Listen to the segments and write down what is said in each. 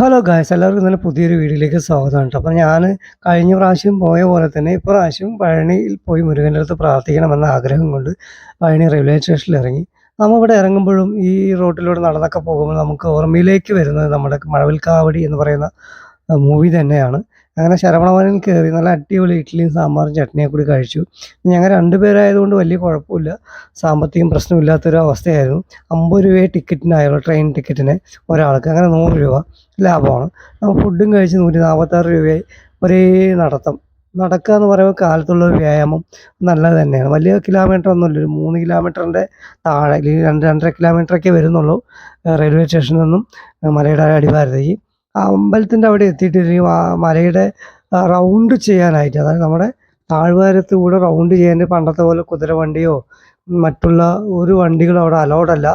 Hello guys എല്ലാവർക്കും തന്നെ പുതിയൊരു വീഡിയോയിലേക്ക് സ്വാഗതം കേട്ടോ. അപ്പോൾ ഞാൻ കഴിഞ്ഞ പ്രാവശ്യം പോയ പോലെ തന്നെ ഇപ്രാവശ്യം പഴനിയിൽ പോയി മുരുകന്റെ അടുത്ത് പ്രാർത്ഥിക്കണമെന്ന ആഗ്രഹം കൊണ്ട് പഴനി റെയിൽവേ സ്റ്റേഷനിൽ ഇറങ്ങി. നമ്മളിവിടെ ഇറങ്ങുമ്പോഴും ഈ റോട്ടിലൂടെ നടന്നൊക്കെ പോകുമ്പോൾ നമുക്ക് ഓർമ്മയിലേക്ക് വരുന്നത് നമ്മുടെ മഴവിൽക്കാവടി എന്ന് പറയുന്ന മൂവി തന്നെയാണ്. അങ്ങനെ ശരവണവനിൽ കയറി നല്ല അടിപൊളി ഇഡ്ഡലിയും സാമ്പാറും ചട്നിയെ കൂടി കഴിച്ചു. ഞങ്ങൾ രണ്ടുപേരായതുകൊണ്ട് വലിയ കുഴപ്പമില്ല. സാമ്പത്തികം പ്രശ്നമില്ലാത്തൊരു അവസ്ഥയായിരുന്നു. അമ്പത് രൂപയെ ടിക്കറ്റിനായുള്ളൂ ട്രെയിൻ ടിക്കറ്റിന് ഒരാൾക്ക്. അങ്ങനെ നൂറ് രൂപ ലാഭമാണ്. നമ്മൾ ഫുഡും കഴിച്ച് നൂറ്റി നാൽപ്പത്താറ് രൂപയായി ഒരേ നടത്തം. നടക്കുക എന്ന് പറയുമ്പോൾ കാലത്തുള്ള ഒരു വ്യായാമം നല്ലത് തന്നെയാണ്. വലിയ കിലോമീറ്റർ ഒന്നുമില്ല. ഒരു മൂന്ന് കിലോമീറ്ററിന്റെ താഴെ അല്ലെങ്കിൽ രണ്ട് രണ്ടര കിലോമീറ്ററൊക്കെ വരുന്നുള്ളൂ റെയിൽവേ സ്റ്റേഷനിൽ നിന്നും മലയുടെ അടിവാരത്തേക്ക് അമ്പലത്തിന്റെ അവിടെ എത്തിയിട്ട് ഈ മലയുടെ റൗണ്ട് ചെയ്യാനായിട്ട്. അതായത് നമ്മുടെ താഴ്വാരത്ത് കൂടെ റൗണ്ട് ചെയ്യാൻ പണ്ടത്തെ പോലെ കുതിരവണ്ടിയോ മറ്റുള്ള ഒരു വണ്ടികളോ അവിടെ അലോഡല്ല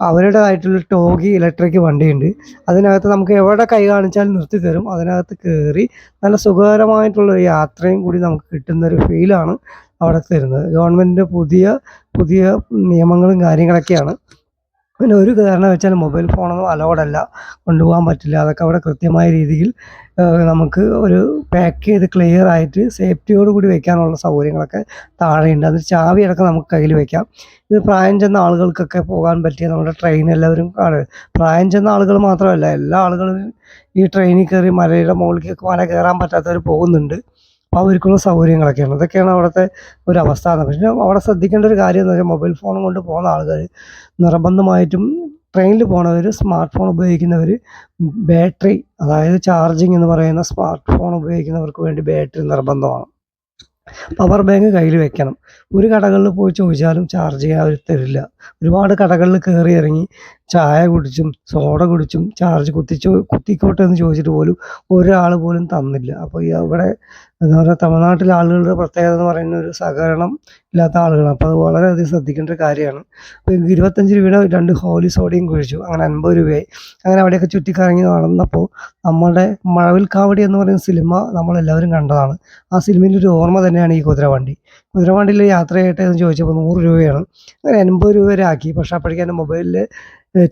അവരുടേതായിട്ടുള്ള ടോഗി ഇലക്ട്രിക് വണ്ടിയുണ്ട്. അതിനകത്ത് നമുക്ക് എവിടെ കൈ കാണിച്ചാലും നിർത്തി തരും. അതിനകത്ത് കയറി നല്ല സുഖകരമായിട്ടുള്ളൊരു യാത്രയും കൂടി നമുക്ക് കിട്ടുന്ന ഒരു ഫീലാണ് അവിടെ തരുന്നത്. ഗവൺമെന്റിന്റെ പുതിയ പുതിയ നിയമങ്ങളും കാര്യങ്ങളൊക്കെയാണ്. പിന്നെ ഒരു കാരണം വെച്ചാൽ മൊബൈൽ ഫോണൊന്നും അല്ല കൊണ്ടുപോകാൻ പറ്റില്ല. അതൊക്കെ അവിടെ കൃത്യമായ രീതിയിൽ നമുക്ക് ഒരു പാക്ക് ചെയ്ത് ക്ലിയർ ആയിട്ട് സേഫ്റ്റിയോട് കൂടി വെക്കാനുള്ള സൗകര്യങ്ങളൊക്കെ താഴെയുണ്ട്. അത് ചാവി അടക്കം നമുക്ക് കയ്യിൽ വെക്കാം. ഇത് പ്രായം ചെന്ന ആളുകൾക്കൊക്കെ പോകാൻ പറ്റിയ നമ്മുടെ ട്രെയിൻ എല്ലാവരും പ്രായം ചെന്ന ആളുകൾ മാത്രമല്ല എല്ലാ ആളുകളും ഈ ട്രെയിനിൽ കയറി മലയുടെ മുകളിലേക്ക് മല കയറാൻ പറ്റാത്തവർ പോകുന്നുണ്ട്. അപ്പോൾ അവർക്കുള്ള സൗകര്യങ്ങളൊക്കെയാണ്. ഇതൊക്കെയാണ് അവിടുത്തെ ഒരു അവസ്ഥ പക്ഷേ അവിടെ ശ്രദ്ധിക്കേണ്ട ഒരു കാര്യം എന്ന് വെച്ചാൽ മൊബൈൽ ഫോൺ കൊണ്ട് പോകുന്ന ആൾക്കാർ നിർബന്ധമായിട്ടും ട്രെയിനിൽ പോണവർ സ്മാർട്ട് ഫോൺ ഉപയോഗിക്കുന്നവർ ബാറ്ററി അതായത് ചാർജിങ് എന്ന് പറയുന്ന സ്മാർട്ട് ഫോൺ ഉപയോഗിക്കുന്നവർക്ക് വേണ്ടി ബാറ്ററി നിർബന്ധമാണ്. പവർ ബാങ്ക് കയ്യിൽ വെക്കണം. ഒരു കടകളിൽ പോയി ചോദിച്ചാലും ചാർജ് ചെയ്യാൻ അവർ തരില്ല. ഒരുപാട് കടകളിൽ കയറി ഇറങ്ങി ചായ കുടിച്ചും സോഡ കുടിച്ചും ചാർജ് കുത്തിച്ചോ കുത്തിക്കോട്ടെ എന്ന് ചോദിച്ചിട്ട് പോലും ഒരാൾ പോലും തന്നില്ല. അപ്പോൾ ഈ ഇവിടെ എന്താ പറയുക തമിഴ്നാട്ടിലെ ആളുകളുടെ പ്രത്യേകത എന്ന് പറയുന്ന ഒരു സഹകരണം ഇല്ലാത്ത ആളുകളാണ്. അപ്പോൾ അത് വളരെയധികം ശ്രദ്ധിക്കേണ്ട ഒരു കാര്യമാണ്. അപ്പോൾ ഇരുപത്തഞ്ച് രൂപയുടെ രണ്ട് ഹോലി സോഡയും കുഴിച്ചു. അങ്ങനെ അൻപത് രൂപയായി. അങ്ങനെ അവിടെയൊക്കെ ചുറ്റിക്കറങ്ങി നടന്നപ്പോൾ നമ്മുടെ മഴവിൽ കാവടി എന്ന് പറയുന്ന സിനിമ നമ്മളെല്ലാവരും കണ്ടതാണ്. ആ സിനിമയിന്റെ ഒരു ഓർമ്മ തന്നെയാണ് ഈ കുതിരവണ്ടി. കുതിരവണ്ടിയിൽ യാത്ര ചെയ്യട്ടെ എന്ന് ചോദിച്ചപ്പോൾ നൂറ് രൂപയാണ്. അങ്ങനെ എൺപത് രൂപ വരെ ആക്കി. പക്ഷേ അപ്പോഴേക്കും എന്റെ മൊബൈലിൽ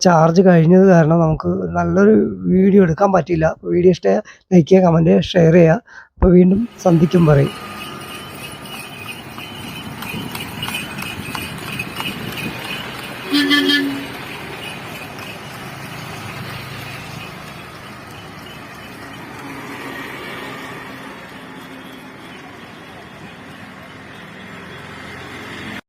ചാർജ് കഴിഞ്ഞത് കാരണം നമുക്ക് നല്ലൊരു വീഡിയോ എടുക്കാൻ പറ്റിയില്ല. വീഡിയോ ഇഷ്ടമായ ലൈക്ക് ചെയ്യുക കമന്റ് ഷെയർ ചെയ്യുക. അപ്പോൾ വീണ്ടും സന്ധിക്കും പറയും.